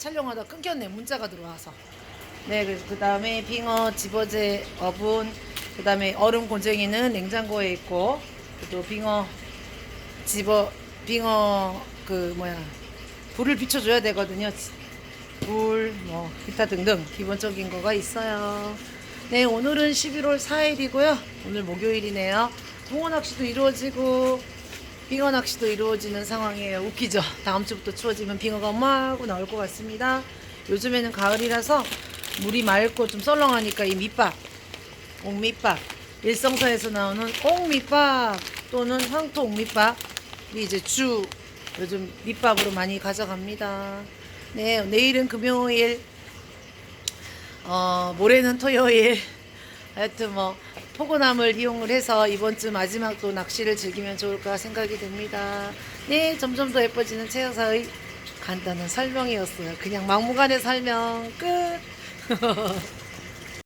촬영하다 끊겼네. 문자가 들어와서. 네 그래서 그 다음에 빙어 집어제 어분 그 다음에 얼음 곤쟁이는 냉장고에 있고 또 빙어 집어 빙어 그 뭐야 불을 비춰줘야 되거든요. 불 뭐 기타 등등 기본적인 거가 있어요. 네 오늘은 11월 4일이고요. 오늘 목요일이네요. 홍어 낚시도 이루어지고 빙어 낚시도 이루어지는 상황이에요. 웃기죠? 다음 주부터 추워지면 빙어가 엄마하고 나올 것 같습니다. 요즘에는 가을이라서 물이 맑고 좀 썰렁하니까 이 밑밥, 옥밑밥, 일성사에서 나오는 옥밑밥 또는 황토 옥밑밥이 이제 주 요즘 밑밥으로 많이 가져갑니다. 네, 내일은 금요일, 어, 모레는 토요일. 하여튼 뭐 포근함을 이용을 해서 이번 주 마지막 또 낚시를 즐기면 좋을까 생각이 듭니다. 네, 점점 더 예뻐지는 최여사의 간단한 설명이었어요. 그냥 막무가내 설명 끝.